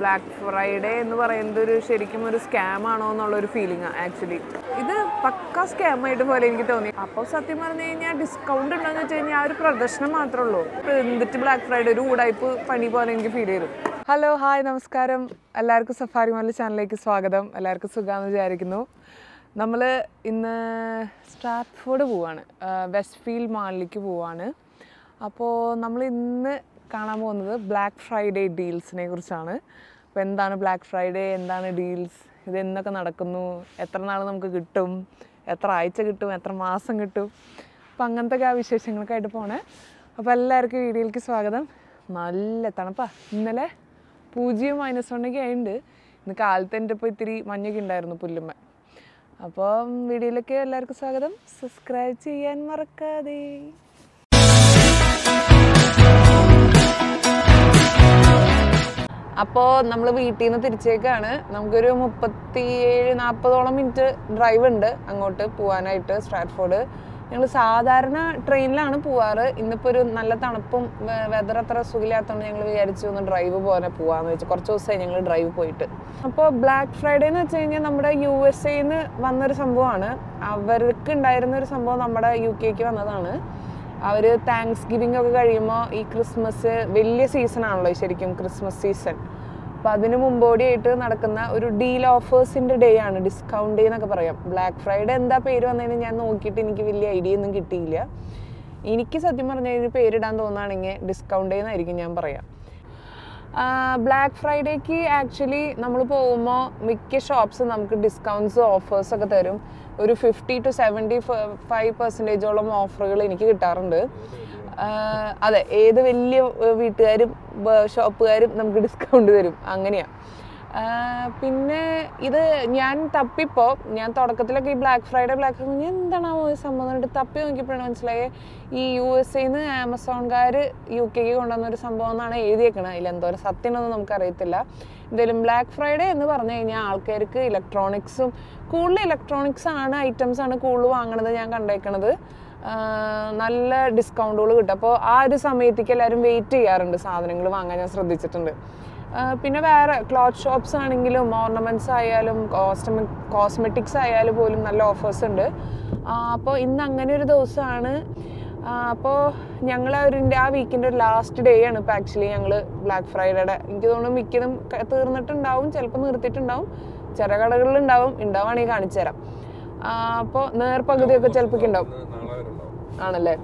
Black Friday എന്ന് പറയുന്നത് ഒരു ശരിക്കും ഒരു സ്കാം ആണോ എന്നുള്ള ഒരു ഫീലിംഗ് ആണ് ആക്ച്വലി ഇത് പക്ക സ്കാം ആയിട്ട് പോലെ എനിക്ക് തോന്നി. അപ്പോൾ സത്യം പറഞ്ഞു കഴിഞ്ഞാൽ ഡിസ്കൗണ്ട് ഉണ്ടോയെന്ന് വെച്ച് കഴിഞ്ഞാൽ ആ ഒരു പ്രദർശനം മാത്രമേ ഉള്ളൂ. എന്നിട്ട് ബ്ലാക്ക് ഫ്രൈഡേ ഒരു ഉടായ്പ് പണി പോലെ എനിക്ക് ഫീൽ ചെയ്തു. ഹലോ ഹായ് നമസ്കാരം. എല്ലാവർക്കും സഫാരി മല ചാനലിലേക്ക് സ്വാഗതം. എല്ലാവർക്കും സുഖമെന്ന് വിചാരിക്കുന്നു. നമ്മൾ ഇന്ന് സ്ട്രാറ്റ്ഫോർഡ് പോവാണ്. വെസ്റ്റ് ഫീൽഡ് മാളിലേക്ക് പോവാണ്. അപ്പോൾ നമ്മൾ ഇന്ന് കാണാൻ പോകുന്നത് ബ്ലാക്ക് ഫ്രൈഡേ ഡീൽസിനെ കുറിച്ചാണ്. അപ്പോൾ എന്താണ് ബ്ലാക്ക് ഫ്രൈഡേ എന്താണ് ഡീൽസ് ഇത് എന്നൊക്കെ നടക്കുന്നു. എത്ര നാൾ നമുക്ക് കിട്ടും? എത്ര ആഴ്ച കിട്ടും? എത്ര മാസം കിട്ടും? അപ്പം അങ്ങനത്തെ ആ വിശേഷങ്ങൾക്കായിട്ട് പോണേ. അപ്പോൾ എല്ലാവർക്കും വീഡിയോയിലേക്ക് സ്വാഗതം. നല്ല തണുപ്പാ. ഇന്നലെ പൂജ്യം മൈനസ് വണ്ണൊക്കെ ആയിട്ടുണ്ട് ഇന്ന് കാലത്ത് എന്റെ ഇപ്പോൾ ഇത്തിരി മഞ്ഞൊക്കെ ഉണ്ടായിരുന്നു പുല്ലുമ്മ. അപ്പോൾ വീഡിയോയിലൊക്കെ എല്ലാവർക്കും സ്വാഗതം. സബ്സ്ക്രൈബ് ചെയ്യാൻ മറക്കാതെ. അപ്പോൾ നമ്മൾ വീട്ടിൽ നിന്ന് തിരിച്ചേക്കാണ്. നമുക്കൊരു മുപ്പത്തിയേഴ് നാൽപ്പതോളം മിനിറ്റ് ഡ്രൈവ് ഉണ്ട് അങ്ങോട്ട് പോകാനായിട്ട് സ്ട്രാറ്റ്ഫോർഡ്. ഞങ്ങൾ സാധാരണ ട്രെയിനിലാണ് പോവാറ്. ഇന്നിപ്പോൾ ഒരു നല്ല തണുപ്പും വെതർ അത്ര സുഖമില്ലാത്തതുകൊണ്ട് ഞങ്ങൾ വിചാരിച്ചു ഒന്ന് ഡ്രൈവ് പോലെ പോകാമെന്ന് വെച്ചാൽ കുറച്ച് ദിവസമായി ഞങ്ങൾ ഡ്രൈവ് പോയിട്ട്. അപ്പോൾ ബ്ലാക്ക് ഫ്രൈഡേ എന്ന് വെച്ച് കഴിഞ്ഞാൽ നമ്മുടെ യു എസ് എന്ന് വന്നൊരു സംഭവമാണ്. അവർക്ക് ഉണ്ടായിരുന്ന ഒരു സംഭവം നമ്മുടെ യു കെക്ക് വന്നതാണ്. അവർ താങ്ക്സ് ഗിവിംഗ് ഒക്കെ കഴിയുമ്പോൾ ഈ ക്രിസ്മസ് വലിയ സീസൺ ആണല്ലോ ശരിക്കും ക്രിസ്മസ് സീസൺ അപ്പോൾ അതിന് മുമ്പോടിയായിട്ട് നടക്കുന്ന ഒരു ഡീൽ ഓഫേഴ്സിന്റെ ഡേ ആണ് ഡിസ്കൗണ്ട് ഡേ എന്നൊക്കെ പറയാം. ബ്ലാക്ക് ഫ്രൈഡേ എന്താ പേര് വന്നതിന് ഞാൻ നോക്കിയിട്ട് എനിക്ക് വലിയ ഐഡിയ ഒന്നും കിട്ടിയില്ല. എനിക്ക് സത്യം പറഞ്ഞു കഴിഞ്ഞാൽ പേരിടാൻ തോന്നുകയാണെങ്കിൽ ഡിസ്കൗണ്ട് ഡേ എന്നായിരിക്കും ഞാൻ പറയാം. ബ്ലാക്ക് ഫ്രൈഡേക്ക് ആക്ച്വലി നമ്മൾ പോകുമ്പോൾ മിക്ക ഷോപ്സ് നമുക്ക് ഡിസ്കൗണ്ട്സ് ഓഫേഴ്സ് ഒക്കെ തരും. ഒരു ഫിഫ്റ്റി ടു സെവന്റി ഫൈവ് പെർസെന്റേജോളം ഓഫറുകൾ എനിക്ക് കിട്ടാറുണ്ട്. അതെ ഏത് വലിയ വീട്ടുകാരും ഷോപ്പുകാരും നമുക്ക് ഡിസ്കൗണ്ട് തരും. അങ്ങനെയാണ് പിന്നെ ഇത് ഞാൻ തപ്പിപ്പോൾ ഞാൻ തുടക്കത്തിലൊക്കെ ഈ ബ്ലാക്ക് ഫ്രൈഡേ ബ്ലാക്ക് ഫ്രൈഡേ എന്താണാവോ ഒരു സംഭവം എന്നിട്ട് തപ്പി നോക്കിയപ്പോഴാണ് മനസ്സിലായത് ഈ യു എസ് എന്ന് ആമസോൺകാർ യു കെക്ക് കൊണ്ടുവന്ന ഒരു സംഭവം എന്നാണ് എഴുതിയേക്കണത്. അതിൽ എന്തോരം സത്യമാണെന്ന് നമുക്കറിയത്തില്ല. എന്തായാലും ബ്ലാക്ക് ഫ്രൈഡേ എന്ന് പറഞ്ഞു കഴിഞ്ഞാൽ ആൾക്കാർക്ക് ഇലക്ട്രോണിക്സും കൂടുതൽ ഇലക്ട്രോണിക്സ് ആണ് ഐറ്റംസ് ആണ് കൂടുതൽ വാങ്ങണത് ഞാൻ കണ്ടേക്കണത്. നല്ല ഡിസ്കൗണ്ടുകൾ കിട്ടും. അപ്പോൾ ആ ഒരു സമയത്തേക്ക് എല്ലാവരും വെയിറ്റ് ചെയ്യാറുണ്ട് സാധനങ്ങൾ വാങ്ങാൻ ഞാൻ ശ്രദ്ധിച്ചിട്ടുണ്ട്. പിന്നെ വേറെ ക്ലോത്ത് ഷോപ്സ് ആണെങ്കിലും ഓർണമെന്റ്സ് ആയാലും കോസ്റ്റമ കോസ്മെറ്റിക്സ് ആയാലും പോലും നല്ല ഓഫേഴ്സ് ഉണ്ട്. അപ്പോൾ ഇന്ന് അങ്ങനെ ഒരു ദിവസമാണ്. അപ്പോൾ ഞങ്ങൾ ഒരു ആ വീക്കിന്റെ ഒരു ലാസ്റ്റ് ഡേ ആണ് ഇപ്പോൾ ആക്ച്വലി ഞങ്ങൾ ബ്ലാക്ക് ഫ്രൈഡേയുടെ എനിക്ക് തോന്നുന്നു മിക്കതും തീർന്നിട്ടുണ്ടാവും ചിലപ്പോൾ നിർത്തിയിട്ടുണ്ടാവും. ചില കടകളിൽ ഉണ്ടാവും ഉണ്ടാവുകയാണെങ്കിൽ കാണിച്ചു തരാം അപ്പോൾ നേർപകുതിയൊക്കെ ചിലപ്പോൾ ഉണ്ടാവും. ആണല്ലേ?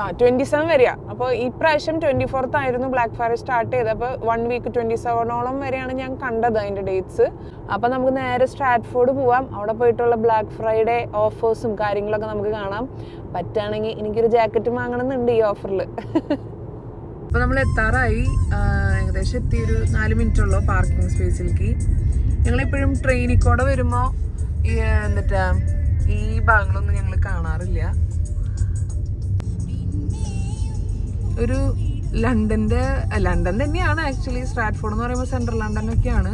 ആ ട്വന്റി സെവൻ വരെയാ അപ്പോൾ ഇപ്രാവശ്യം ട്വന്റി ഫോർത്ത് ആയിരുന്നു ബ്ലാക്ക് ഫയർ സ്റ്റാർട്ട് ചെയ്തത്. അപ്പോൾ വൺ വീക്ക് ട്വന്റി സെവനോളം വരെയാണ് ഞാൻ കണ്ടത് അതിന്റെ ഡേറ്റ്സ് അപ്പോൾ നമുക്ക് നേരെ സ്ട്രാറ്റ്ഫോർഡ് പോവാം. അവിടെ പോയിട്ടുള്ള ബ്ലാക്ക് ഫ്രൈഡേ ഓഫേഴ്സും കാര്യങ്ങളൊക്കെ നമുക്ക് കാണാം. പറ്റുകയാണെങ്കിൽ എനിക്കൊരു ജാക്കറ്റ് വാങ്ങണമെന്നുണ്ട് ഈ ഓഫറിൽ അപ്പോൾ നമ്മൾ എത്താറായി. ഏകദേശം എത്തി ഒരു നാല് ഉള്ളൂ പാർക്കിംഗ് സ്പേസിലേക്ക് ഞങ്ങളെപ്പോഴും ട്രെയിനിൽ കൂടെ വരുമ്പോൾ എന്നിട്ടാ ഈ ഭാഗങ്ങളൊന്നും ഞങ്ങൾ കാണാറില്ല. ഒരു ലണ്ടന്റെ ലണ്ടൻ തന്നെയാണ് ആക്ച്വലി സ്ട്രാറ്റ്ഫോർഡ് എന്ന് പറയുമ്പോൾ സെൻട്രൽ ലണ്ടനൊക്കെയാണ്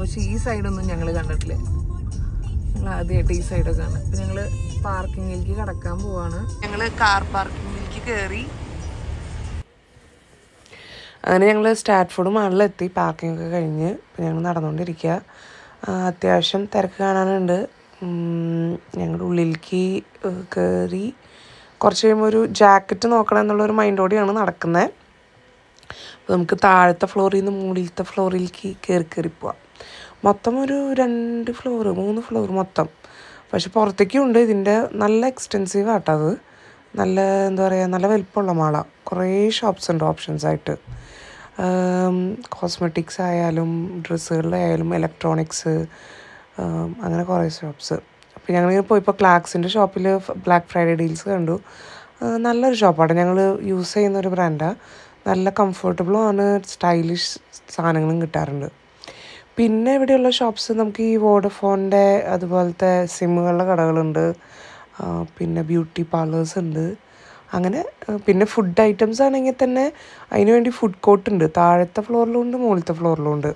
പക്ഷെ ഈ സൈഡൊന്നും ഞങ്ങൾ കണ്ടിട്ടില്ല. ഞങ്ങൾ ആദ്യമായിട്ട് ഈ സൈഡൊക്കെ ആണ്. അപ്പം ഞങ്ങൾ പാർക്കിങ്ങിലേക്ക് കടക്കാൻ പോവാണ്. ഞങ്ങൾ കാർ പാർക്കിങ്ങിലേക്ക് കയറി അങ്ങനെ ഞങ്ങൾ സ്റ്റാറ്റ്ഫോർഡ് മാളിലെത്തി പാർക്കിംഗ് ഒക്കെ കഴിഞ്ഞ് ഇപ്പം ഞങ്ങൾ നടന്നുകൊണ്ടിരിക്കുക അത്യാവശ്യം തിരക്ക് കാണാനുണ്ട്. ഞങ്ങളുടെ ഉള്ളിലേക്ക് കയറി കുറച്ച് കഴിയുമ്പോൾ ഒരു ജാക്കറ്റ് നോക്കണം എന്നുള്ളൊരു മൈൻഡോടെയാണ് നടക്കുന്നത് അപ്പോൾ നമുക്ക് താഴത്തെ ഫ്ലോറിൽ നിന്ന് മുകളിലത്തെ ഫ്ലോറിലേക്ക് കയറി കയറി പോവാം. മൊത്തം ഒരു രണ്ട് ഫ്ലോർ മൂന്ന് ഫ്ലോർ മൊത്തം. പക്ഷെ പുറത്തേക്കും ഉണ്ട്. ഇതിന്റെ നല്ല എക്സ്റ്റെൻസീവ് ആട്ടോ അത്. നല്ല എന്താ പറയുക നല്ല വലിപ്പമുള്ള മാള. കുറേ ഷോപ്സ് ഉണ്ട് ഓപ്ഷൻസ് ആയിട്ട്. കോസ്മെറ്റിക്സ് ആയാലും ഡ്രസ്സുകളിലായാലും ഇലക്ട്രോണിക്സ് അങ്ങനെ കുറേ ഷോപ്സ് അപ്പോൾ ഞങ്ങളിങ്ങനെ പോയിപ്പോൾ ക്ലാക്സിന്റെ ഷോപ്പിൽ ബ്ലാക്ക് ഫ്രൈഡേ ഡീൽസ് കണ്ടു. നല്ലൊരു ഷോപ്പാണ് ഞങ്ങൾ യൂസ് ചെയ്യുന്ന ഒരു ബ്രാൻഡാണ് നല്ല കംഫർട്ടബിളും ആണ്. സ്റ്റൈലിഷ് സാധനങ്ങളും കിട്ടാറുണ്ട്. പിന്നെ ഇവിടെയുള്ള ഷോപ്സ് നമുക്ക് ഈ വോഡഫോണിന്റെ അതുപോലത്തെ സിമ്മുകളുടെ കടകളുണ്ട്. പിന്നെ ബ്യൂട്ടി പാർലേഴ്സ് ഉണ്ട്. അങ്ങനെ പിന്നെ ഫുഡ് ഐറ്റംസ് ആണെങ്കിൽ തന്നെ അതിനുവേണ്ടി ഫുഡ് കോർട്ട് ഉണ്ട്. താഴത്തെ ഫ്ലോറിലും ഉണ്ട് മുകളിലത്തെ ഫ്ലോറിലും ഉണ്ട്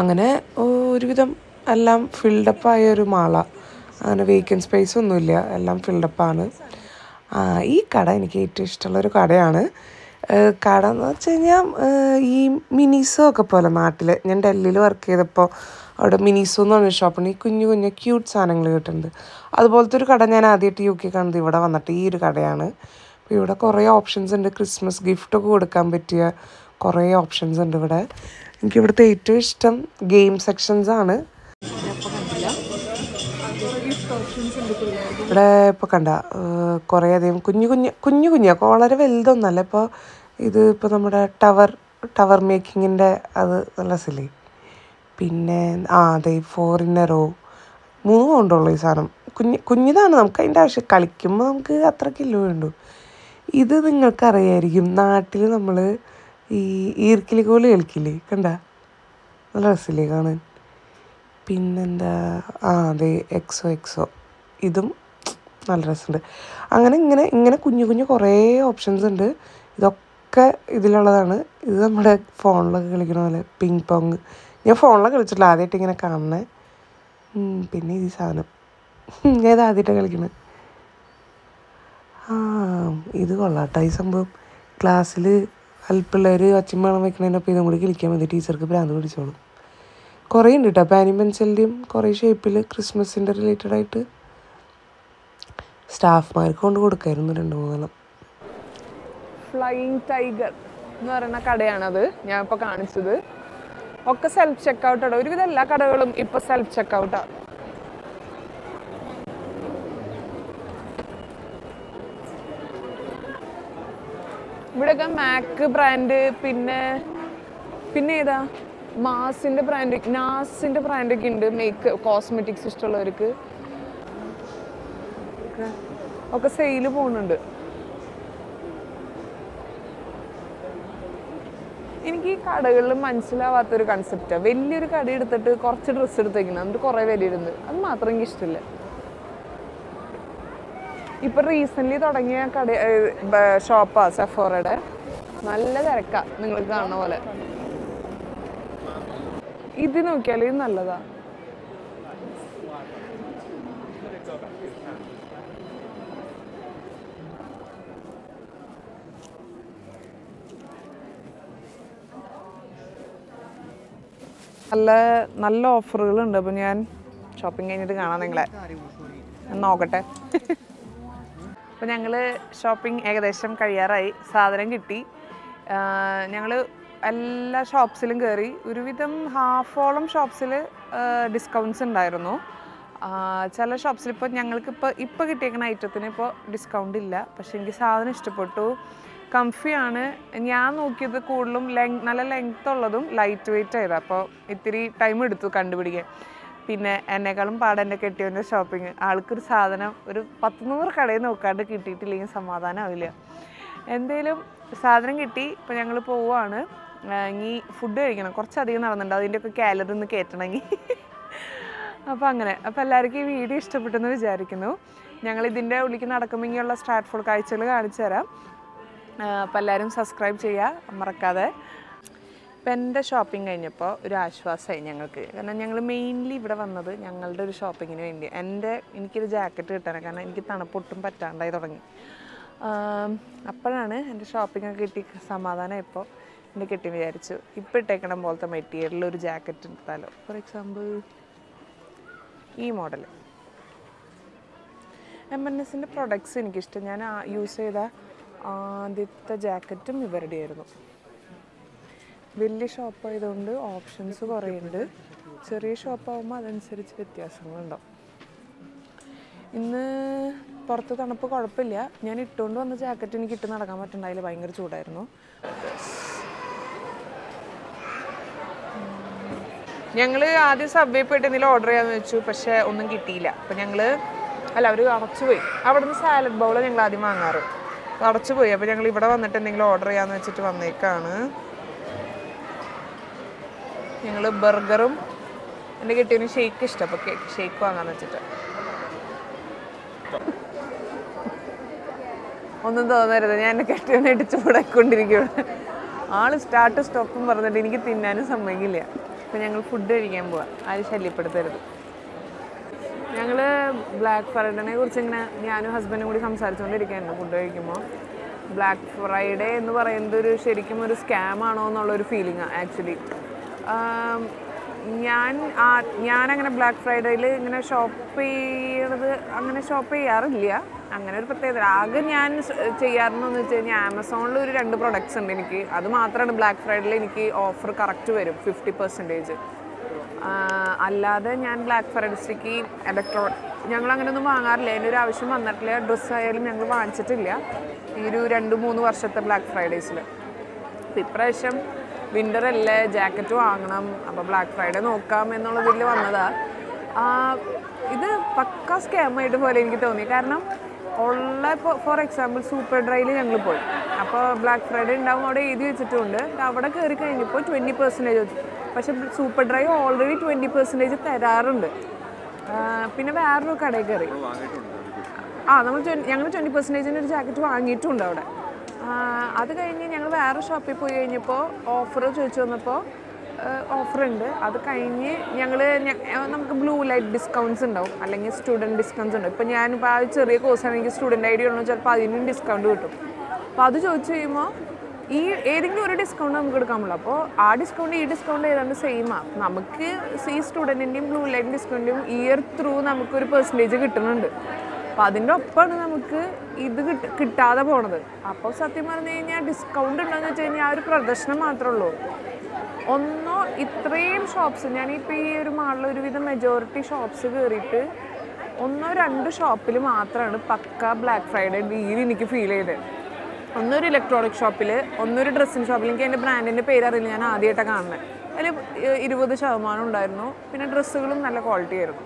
അങ്ങനെ ഒരുവിധം എല്ലാം ഫിൽഡപ്പ് ആയ ഒരു മാള. അങ്ങനെ വേക്കൻ സ്പേസ് ഒന്നുമില്ല. എല്ലാം ഫിൽഡപ്പാണ് ഈ കട എനിക്ക് ഏറ്റവും ഇഷ്ടമുള്ളൊരു കടയാണ്. കട എന്ന് വെച്ച് കഴിഞ്ഞാൽ ഈ മിനിസോ ഒക്കെ പോലെ നാട്ടിൽ ഞാൻ ഡൽഹിയിൽ വർക്ക് ചെയ്തപ്പോൾ അവിടെ മിനിസോ എന്ന് പറഞ്ഞ ഷോപ്പുണ്ട് ഈ കുഞ്ഞു കുഞ്ഞു ക്യൂട്ട് സാധനങ്ങൾ കിട്ടുന്നുണ്ട് അതുപോലത്തെ ഒരു കട ഞാൻ ആദ്യമായിട്ട് യു കെ കാണുന്നത് ഇവിടെ വന്നിട്ട് ഈ ഒരു കടയാണ്. അപ്പോൾ ഇവിടെ കുറേ ഓപ്ഷൻസ് ഉണ്ട്. ക്രിസ്മസ് ഗിഫ്റ്റ് ഒക്കെ കൊടുക്കാൻ പറ്റിയ കുറേ ഓപ്ഷൻസ് ഉണ്ട് ഇവിടെ. എനിക്ക് ഇവിടുത്തെ ഏറ്റവും ഇഷ്ടം ഗെയിം സെക്ഷൻസ് ആണ്. ഇവിടെ ഇപ്പോൾ കണ്ട കുറേ അധികം കുഞ്ഞു കുഞ്ഞു കുഞ്ഞു കുഞ്ഞൊക്കെ വളരെ വലുതൊന്നല്ല. ഇപ്പോൾ ഇത് ഇപ്പോൾ നമ്മുടെ ടവർ ടവർ മേക്കിങ്ങിന്റെ അത് നല്ല സിലേ പിന്നെ ആ അതെ ഫോറിനറോ മൂന്ന് കൊണ്ടുള്ളൂ ഈ സാധനം. കുഞ്ഞ് കുഞ്ഞിതാണ് നമുക്ക് അതിന്റെ ആവശ്യം. കളിക്കുമ്പോൾ നമുക്ക് അത്ര കിലോ വേണ്ടു. ഇത് നിങ്ങൾക്കറിയായിരിക്കും നാട്ടിൽ നമ്മൾ ഈ ഈർക്കിലി കോൽ കളിക്കില്ലേ? കണ്ട? നല്ല രസമില്ലേ കാണാൻ. പിന്നെന്താ? ആ അതെ എക്സോ എക്സോ ഇതും നല്ല രസമുണ്ട്. അങ്ങനെ ഇങ്ങനെ ഇങ്ങനെ കുഞ്ഞു കുഞ്ഞു കുറേ ഓപ്ഷൻസ് ഉണ്ട്. ഇതൊക്കെ ഇതിലുള്ളതാണ്. ഇത് നമ്മുടെ ഫോണിലൊക്കെ കളിക്കുന്ന പോലെ പിങ് പോങ് ഞാൻ ഫോണിലൊക്കെ കളിച്ചിട്ടില്ല ആദ്യമായിട്ട് ഇങ്ങനെ കാണണേ പിന്നെ ഈ സാധനം. ഞാൻ ഇത് ആദ്യമായിട്ടാണ് കളിക്കുന്നത് ആ ഇത് കൊള്ളാട്ടോ. ഈ സംഭവം ക്ലാസ്സിൽ അല്പിള്ളേർ അച്ഛൻ വേണം വെക്കണതിനൊപ്പം ഇതും കൂടി കളിക്കാൻ മതി ടീച്ചർക്ക് ഭ്രാന്ത് പിടിച്ചോളും. കുറേ ഉണ്ട് കേട്ടോ പാനി പെൻസിലിന്റെയും കുറേ ഷേപ്പിൽ ക്രിസ്മസിന്റെ റിലേറ്റഡ് ആയിട്ട് സ്റ്റാഫ്മാർക്ക് കൊണ്ട് കൊടുക്കായിരുന്നു രണ്ട് മൂന്നെണ്ണം. ഫ്ലൈയിങ് ടൈഗർ എന്ന് പറയുന്ന കടയാണത്. ഞാൻ ഇപ്പോൾ കാണിച്ചത്. ഒക്കെ സെൽഫ് ചെക്കൗട്ടാണ് ഒരുവിധം എല്ലാ കടകളും ഇപ്പോൾ സെൽഫ് ചെക്കൗട്ടാണ് ഇവിടെയൊക്കെ മാക്ക് ബ്രാൻഡ് പിന്നെ പിന്നെ ഏതാ? മാസിന്റെ ബ്രാൻഡ് നാസിന്റെ ബ്രാൻഡൊക്കെ ഉണ്ട് മേക്ക് കോസ്മെറ്റിക്സ് ഇഷ്ടമുള്ളവർക്ക്. ഒക്കെ സെയിൽ പോകുന്നുണ്ട്. എനിക്ക് ഈ കടകളിൽ മനസ്സിലാവാത്തൊരു കൺസെപ്റ്റാണ് വലിയൊരു കട എടുത്തിട്ട് കുറച്ച് ഡ്രസ്സ് എടുത്തേക്കുന്നത് എന്നിട്ട് കുറേ വില ഇടുന്നത് അത് മാത്രം എനിക്ക് ഇഷ്ടമില്ല. ഇപ്പൊ റീസെന്റ് തുടങ്ങിയ കട ഷോപ്പാ സെഫോറയുടെ നല്ല തിരക്കാ. നിങ്ങൾക്ക് കാണുന്ന പോലെ. ഇത് നോക്കിയാൽ ഇത് നല്ലതാ. നല്ല നല്ല ഓഫറുകളുണ്ട്. അപ്പോൾ ഞാൻ ഷോപ്പിംഗ് കഴിഞ്ഞിട്ട് കാണാം നിങ്ങളെ. നോക്കട്ടെ. അപ്പോൾ ഞങ്ങൾ ഷോപ്പിംഗ് ഏകദേശം കഴിയാറായി. സാധനം കിട്ടി. ഞങ്ങൾ എല്ലാ ഷോപ്സിലും കയറി ഒരുവിധം ഹാഫോളം ഷോപ്സിൽ ഡിസ്കൗണ്ട്സ് ഉണ്ടായിരുന്നു. ചില ഷോപ്സിൽ ഇപ്പോൾ ഞങ്ങൾക്ക് ഇപ്പോൾ കിട്ടിയേക്കുന്ന ഐറ്റത്തിന് ഇപ്പോൾ ഡിസ്കൗണ്ട് ഇല്ല. പക്ഷേ എനിക്ക് സാധനം ഇഷ്ടപ്പെട്ടു. കംഫിയാണ് ഞാൻ നോക്കിയത് കൂടുതലും ലെങ് നല്ല ലെങ്ത് ഉള്ളതും ലൈറ്റ് വെയിറ്റ് ആയതാണ് അപ്പോൾ ഇത്തിരി ടൈം എടുത്തു കണ്ടുപിടിക്കാൻ. പിന്നെ എന്നെക്കാളും പാടെ എന്റെ കെട്ടിയവന്റെ ഷോപ്പിംഗ് ആൾക്കൊരു സാധനം ഒരു പത്ത് നൂറ് കടയിൽ നോക്കാണ്ട് കിട്ടിയിട്ടില്ലെങ്കിൽ സമാധാനമാവില്ല എന്തേലും സാധനം കിട്ടി ഇപ്പോൾ ഞങ്ങൾ പോവുകയാണ് ഇനി ഫുഡ് കഴിക്കണം. കുറച്ചധികം നടന്നിട്ടുണ്ട്. അതിന്റെയൊക്കെ കാലറി ഒന്ന് കയറ്റണമെങ്കിൽ അപ്പോൾ അങ്ങനെ. അപ്പോൾ എല്ലാവർക്കും ഈ വീഡിയോ ഇഷ്ടപ്പെട്ടെന്ന് വിചാരിക്കുന്നു. ഞങ്ങൾ ഇതിന്റെ ഉള്ളിലേക്ക് നടക്കുമ്പോൾ ഇങ്ങനെയുള്ള ഫുഡ് കാഴ്ചകൾ കാണിച്ചു തരാം. അപ്പോൾ എല്ലാവരും സബ്സ്ക്രൈബ് ചെയ്യുക. മറക്കാതെ. ഇപ്പം എന്റെ ഷോപ്പിംഗ് കഴിഞ്ഞപ്പോൾ ഒരു ആശ്വാസമായി ഞങ്ങൾക്ക്. കാരണം ഞങ്ങൾ മെയിൻലി ഇവിടെ വന്നത് ഞങ്ങളുടെ ഒരു ഷോപ്പിങ്ങിന് വേണ്ടി. എന്റെ എനിക്കൊരു ജാക്കറ്റ് കിട്ടാനാണ്. കാരണം എനിക്ക് തണുപ്പൊട്ടും പറ്റാണ്ടായി തുടങ്ങി. അപ്പോഴാണ് എന്റെ ഷോപ്പിംഗ് ഒക്കെ കിട്ടി. സമാധാനമായപ്പോൾ. എന്റെ കെട്ടി വിചാരിച്ചു. ഇപ്പം ഇട്ടേക്കണം പോലത്തെ മെറ്റീരിയലിൽ ഒരു ജാക്കറ്റ് എടുത്താലോ ഫോർ എക്സാമ്പിൾ ഈ മോഡൽ എം എൻ എസിന്റെ പ്രൊഡക്ട്സ് എനിക്കിഷ്ടം. ഞാൻ യൂസ് ചെയ്ത ആദ്യത്തെ ജാക്കറ്റും ഇവരുടെ ആയിരുന്നു. വലിയ ഷോപ്പ് ആയതുകൊണ്ട് ഓപ്ഷൻസ് കുറേ ചെറിയ ഷോപ്പ് ആകുമ്പോൾ അതനുസരിച്ച് വ്യത്യാസങ്ങളുണ്ടാവും. ഇന്ന് പുറത്ത് തണുപ്പ് കുഴപ്പമില്ല. ഞാൻ ഇട്ടുകൊണ്ട് വന്ന ജാക്കറ്റ് എനിക്ക് ഇട്ട് നടക്കാൻ പറ്റുണ്ടായില്ല ഭയങ്കര ചൂടായിരുന്നു. ഞങ്ങൾ ആദ്യം സബ്വേ പോയിട്ട് എന്തെങ്കിലും ഓർഡർ ചെയ്യാന്ന് വെച്ചു പക്ഷെ ഒന്നും കിട്ടിയില്ല. അപ്പം ഞങ്ങൾ അല്ല അവർ അടച്ചുപോയി അവിടുന്ന് സാലഡ് ബൗൾ ഞങ്ങൾ ആദ്യം വാങ്ങാറ്. അടച്ചുപോയി അപ്പോൾ ഞങ്ങൾ ഇവിടെ വന്നിട്ട് എന്തെങ്കിലും ഓർഡർ ചെയ്യാന്ന് വെച്ചിട്ട് വന്നേക്കാണ്. ഞങ്ങൾ ബർഗറും എന്റെ കിട്ടിയതിന് ഷേക്ക് ഇഷ്ടം. അപ്പോൾ ഷേക്ക് വാങ്ങാന്ന് വെച്ചിട്ട്. ഒന്നും തോന്നരുത്. ഞാൻ എന്റെ കെട്ടിയവനെ ഇടിച്ചു മുടക്കൊണ്ടിരിക്കുകയാണ് ആൾ സ്റ്റാർട്ട് സ്റ്റോപ്പും പറഞ്ഞിട്ട് എനിക്ക് തിന്നാനും സമ്മതിക്കില്ല. അപ്പം ഞങ്ങൾ ഫുഡ് കഴിക്കാൻ പോവാം. ആര് ശല്യപ്പെടുത്തരുത്. ഞങ്ങൾ ബ്ലാക്ക് ഫ്രൈഡേനെ കുറിച്ച് ഇങ്ങനെ ഞാനും ഹസ്ബൻഡും കൂടി സംസാരിച്ചുകൊണ്ടിരിക്കുകയായിരുന്നു ഫുഡ് കഴിക്കുമ്പോൾ ബ്ലാക്ക് ഫ്രൈഡേ എന്ന് പറയുന്നത് ഒരു ശരിക്കും ഒരു സ്കാം ആണോ എന്നുള്ളൊരു ഫീലിംഗാണ് ആക്ച്വലി ഞാൻ ആ ഞാനങ്ങനെ ബ്ലാക്ക് ഫ്രൈഡേയിൽ ഇങ്ങനെ ഷോപ്പ് ചെയ്യണത് അങ്ങനെ ഷോപ്പ് ചെയ്യാറില്ല. അങ്ങനെ ഒരു പ്രത്യേകത. ആകെ ഞാൻ ചെയ്യാറുണ്ടെന്ന് വെച്ച് കഴിഞ്ഞാൽ ആമസോണിൽ ഒരു രണ്ട് പ്രൊഡക്ട്സ് ഉണ്ട് എനിക്ക്. അത് മാത്രമാണ് ബ്ലാക്ക് ഫ്രൈഡേയിൽ എനിക്ക് ഓഫർ കറക്റ്റ് വരും ഫിഫ്റ്റി പെർസെന്റേജ് അല്ലാതെ ഞാൻ ബ്ലാക്ക് ഫ്രൈഡേക്ക് ഇലക്ട്രോ ഞങ്ങൾ അങ്ങനെയൊന്നും വാങ്ങാറില്ല. അതിന്റെ ഒരു ആവശ്യം വന്നിട്ടില്ല. ഡ്രസ്സ് ആയാലും ഞങ്ങൾ വാങ്ങിച്ചിട്ടില്ല. ഈ ഒരു രണ്ട് മൂന്ന് വർഷത്തെ ബ്ലാക്ക് ഫ്രൈഡേസിൽ അപ്പം ഇപ്രാവശ്യം വിന്റർ അല്ലേ ജാക്കറ്റ് വാങ്ങണം. അപ്പോൾ ബ്ലാക്ക് ഫ്രൈഡേ നോക്കാം എന്നുള്ളതിൽ വന്നതാ. ആ, ഇത് പക്ക സ്കാമായിട്ട് പോലെ എനിക്ക് തോന്നി. കാരണം ഉള്ള ഇപ്പോൾ ഫോർ എക്സാമ്പിൾ സൂപ്പർ ഡ്രൈയിൽ ഞങ്ങൾ പോയി. അപ്പോൾ ബ്ലാക്ക് ഫ്രൈഡേ ഉണ്ടാവും അവിടെ എഴുതി വെച്ചിട്ടുണ്ട്. അവിടെ കയറി കഴിഞ്ഞപ്പോൾ ട്വന്റി പെർസെന്റേജ് വെച്ചു. പക്ഷെ super dry already twenty percentage തരാറുണ്ട്. പിന്നെ വേറൊരു കടയിൽ കയറി ആ നമ്മൾ ഞങ്ങൾ ട്വന്റി പെർസെന്റേജിന്റെ ഒരു ജാക്കറ്റ് വാങ്ങിയിട്ടുണ്ട് അവിടെ. അത് കഴിഞ്ഞ് ഞങ്ങൾ വേറെ ഷോപ്പിൽ പോയി കഴിഞ്ഞപ്പോൾ ഓഫർ ചോദിച്ചു വന്നപ്പോൾ ഓഫർ ഉണ്ട്. അത് കഴിഞ്ഞ് ഞങ്ങൾ നമുക്ക് ബ്ലൂ ലൈറ്റ് ഡിസ്കൗണ്ട്സ് ഉണ്ടാവും. അല്ലെങ്കിൽ സ്റ്റുഡന്റ് ഡിസ്കൗണ്ട്സ് ഉണ്ട് ഇപ്പോൾ ഞാനിപ്പോൾ ആ ചെറിയ കോഴ്സാണ് എനിക്ക് സ്റ്റുഡന്റ് ഐ ഡി ഉള്ളൂ. ചിലപ്പോൾ അതിനും ഡിസ്കൗണ്ട് കിട്ടും. അപ്പോൾ അത് ചോദിച്ചു കഴിയുമ്പോൾ ഈ ഏതെങ്കിലും ഒരു ഡിസ്കൗണ്ട് നമുക്ക് എടുക്കാൻ പറ്റുള്ളൂ. അപ്പോൾ ആ ഡിസ്കൗണ്ട് ഈ ഡിസ്കൗണ്ട് ഏതാണ്ട് സെയിമാണ് നമുക്ക് ഈ സ്റ്റുഡന്റിന്റെയും ബ്ലൂ ലൈറ്റ് ഡിസ്കൗണ്ടിന്റെയും ഇയർ ത്രൂ നമുക്കൊരു പെർസെന്റേജ് കിട്ടുന്നുണ്ട്. അപ്പോൾ അതിന്റെ ഒപ്പമാണ് നമുക്ക് ഇത് കിട്ട കിട്ടാതെ പോണത്. അപ്പോൾ സത്യം പറഞ്ഞു കഴിഞ്ഞാൽ ഡിസ്കൗണ്ട് ഉണ്ടോയെന്ന് വെച്ച് കഴിഞ്ഞാൽ ആ ഒരു പ്രദർശനം മാത്രമേ ഉള്ളൂ. ഒന്നോ ഇത്രയും ഷോപ്സ് ഞാനിപ്പോൾ ഈ ഒരു മാളിൽ ഒരുവിധം മെജോറിറ്റി ഷോപ്സ് കയറിയിട്ട് ഒന്നോ രണ്ട് ഷോപ്പിൽ മാത്രമാണ് പക്ക ബ്ലാക്ക് ഫ്രൈഡേ ഡീൽ എനിക്ക് ഫീൽ ചെയ്തത് ഒന്നൊരു ഇലക്ട്രോണിക് ഷോപ്പിൽ ഒന്നൊരു ഡ്രസ്സിങ് ഷോപ്പിൽ എനിക്ക് എന്റെ ബ്രാൻഡിന്റെ പേരറിയില്ല ഞാൻ ആദ്യമായിട്ടാണ് കാണുന്നത് അതിൽ ഇരുപത് ശതമാനം ഉണ്ടായിരുന്നു പിന്നെ ഡ്രസ്സുകളും നല്ല ക്വാളിറ്റി ആയിരുന്നു.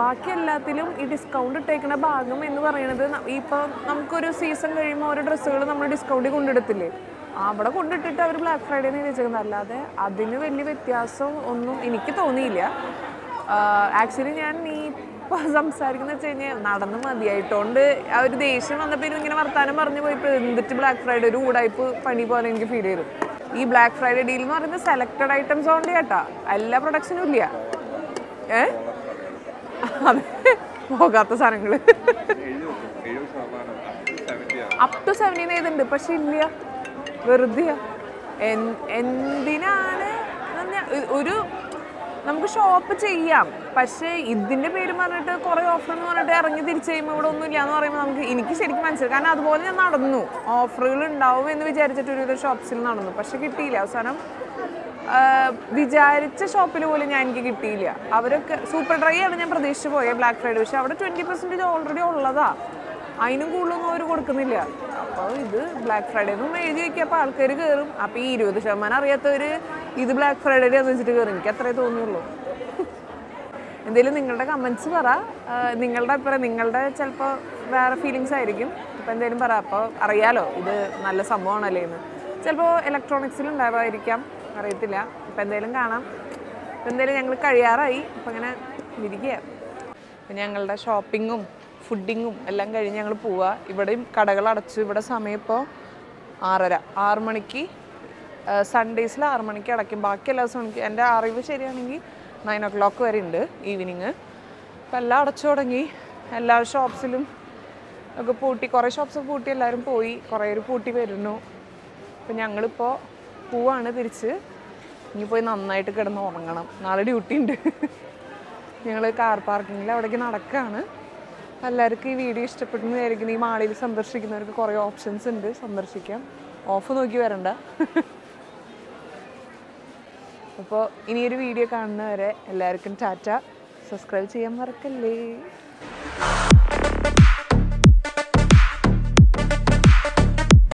ബാക്കി എല്ലാത്തിലും ഈ ഡിസ്കൗണ്ട് ഇട്ടേക്കുന്ന ഭാഗം എന്ന് പറയുന്നത് ഇപ്പം നമുക്കൊരു സീസൺ കഴിയുമ്പോൾ ഓരോ ഡ്രസ്സുകൾ നമ്മൾ ഡിസ്കൗണ്ടിൽ കൊണ്ടിടത്തില്ലേ? അവിടെ കൊണ്ടിട്ടിട്ട് അവർ ബ്ലാക്ക് ഫ്രൈഡേ എന്ന് വെച്ചേക്കുന്നത് അല്ലാതെ അതിന് വലിയ വ്യത്യാസം ഒന്നും എനിക്ക് തോന്നിയില്ല. ആക്ച്വലി ഞാൻ നീ ഇപ്പോൾ സംസാരിക്കുന്ന വെച്ച് കഴിഞ്ഞാൽ നടന്ന് മതിയായിട്ടോണ്ട് ആ ഒരു ദേഷ്യം വന്നപ്പോൾ ഇങ്ങനെ വർത്താനം പറഞ്ഞു പോയപ്പോൾ എന്തിട്ട് ബ്ലാക്ക് ഫ്രൈഡേ ഒരു ഊടായ്പ് പണി പോലെ എനിക്ക് ഫീൽ ചെയ്തു. ഈ ബ്ലാക്ക് ഫ്രൈഡേ ഡീൽ എന്ന് പറയുന്നത് സെലക്റ്റഡ് ഐറ്റംസ് ഓൺലി കേട്ടാ എല്ലാ പ്രൊഡക്ഷനും ഇല്ല. ഏ? അതെ. പോകാത്ത സാധനങ്ങൾ അപ് ടു സെവന്റീൻ ഏതുണ്ട് പക്ഷെ ഇല്ല. വെറുതെ എന്തിനാണ്? ഒരു നമുക്ക് ഷോപ്പ് ചെയ്യാം. പക്ഷേ ഇതിന്റെ പേര് പറഞ്ഞിട്ട് കുറേ ഓഫർ എന്ന് പറഞ്ഞിട്ട് ഇറങ്ങി തിരിച്ചു കഴിയുമ്പോൾ ഇവിടെ ഒന്നും ഇല്ല എന്ന് പറയുമ്പോൾ നമുക്ക് എനിക്ക് ശരിക്കും മനസ്സിലായി. കാരണം അതുപോലെ ഞാൻ നടന്നു. ഓഫറുകൾ ഉണ്ടാവും എന്ന് വിചാരിച്ചിട്ട് ഒരു ഷോപ്സിൽ നടന്നു. പക്ഷെ കിട്ടിയില്ല. അവസാനം വിചാരിച്ച ഷോപ്പിൽ പോലും ഞാൻ എനിക്ക് കിട്ടിയില്ല. അവരൊക്കെ സൂപ്പർ ഡ്രൈ ആണ് ഞാൻ പ്രതീക്ഷിച്ച് പോയത് ബ്ലാക്ക് ഫ്രൈഡേ പക്ഷെ അവിടെ ട്വന്റി പെർസെന്റേജ് ഓൾറെഡി ഉള്ളതാ. അതിനും കൂടുതലൊന്നും അവർ കൊടുക്കുന്നില്ല. അപ്പോൾ ഇത് ബ്ലാക്ക് ഫ്രൈഡേ എന്നും എഴുതി വയ്ക്കുക അപ്പോൾ ആൾക്കാർ കയറും അപ്പോൾ ഈ ഇരുപത് ശതമാനം അറിയാത്തവർ ഇത് ബ്ലാക്ക് ഫ്രൈഡേ എന്ന് വെച്ചിട്ട് കയറും എനിക്ക് അത്രേ തോന്നിയുള്ളൂ. എന്തെങ്കിലും നിങ്ങളുടെ കമൻസ് പറ. നിങ്ങളുടെ അഭിപ്രായം നിങ്ങളുടെ ചിലപ്പോൾ വേറെ ഫീലിങ്സ് ആയിരിക്കും. അപ്പോൾ എന്തെങ്കിലും പറ. അപ്പോൾ അറിയാലോ ഇത് നല്ല സംഭവമാണല്ലേ എന്ന്. ചിലപ്പോൾ ഇലക്ട്രോണിക്സിൽ ഉണ്ടാവായിരിക്കാം അറിയത്തില്ല. അപ്പോൾ എന്തെങ്കിലും കാണാം. അപ്പോൾ എന്തെങ്കിലും ഞങ്ങൾ കഴിയാറായി. അപ്പോൾ അങ്ങനെ ഇരിക്കുക ഞങ്ങളുടെ ഷോപ്പിങ്ങും ഫുഡിങ്ങും എല്ലാം കഴിഞ്ഞ് ഞങ്ങൾ പോവുക ഇവിടെയും കടകൾ അടച്ചു. ഇവിടെ സമയം ഇപ്പോൾ ആറര. ആറ് മണിക്ക് സൺഡേസിൽ ആറ് മണിക്ക് അടയ്ക്കും. ബാക്കി എല്ലാ ദിവസവും എനിക്ക് എന്റെ അറിവ് ശരിയാണെങ്കിൽ നയൻ ഒ ക്ലോക്ക് വരെ ഉണ്ട് ഈവനിങ് അപ്പോൾ എല്ലാം അടച്ചു തുടങ്ങി. എല്ലാ ഷോപ്സിലും ഒക്കെ പൂട്ടി കുറേ ഷോപ്സ് പൂട്ടി എല്ലാവരും പോയി. കുറേ പേര് പൂട്ടി വരുന്നു. അപ്പോൾ ഞങ്ങളിപ്പോൾ പോവാണ് തിരിച്ച്. ഇനി പോയി നന്നായിട്ട് കിടന്ന് ഉറങ്ങണം. നാളെ ഡ്യൂട്ടി ഉണ്ട് ഞങ്ങൾ കാർ പാർക്കിങ്ങിൽ അവിടേക്ക് നടക്കുകയാണ് എല്ലാവർക്കും ഈ വീഡിയോ ഇഷ്ടപ്പെടുന്നതായിരിക്കും ഈ മാളിൽ സന്ദർശിക്കുന്നവർക്ക് കുറേ ഓപ്ഷൻസ് ഉണ്ട്. സന്ദർശിക്കാം. ഓഫ് നോക്കി വരണ്ട. അപ്പോൾ ഇനിയൊരു വീഡിയോ കാണുന്നവരെ എല്ലാവർക്കും ടാറ്റ. സബ്സ്ക്രൈബ് ചെയ്യാൻ മറക്കല്ലേ.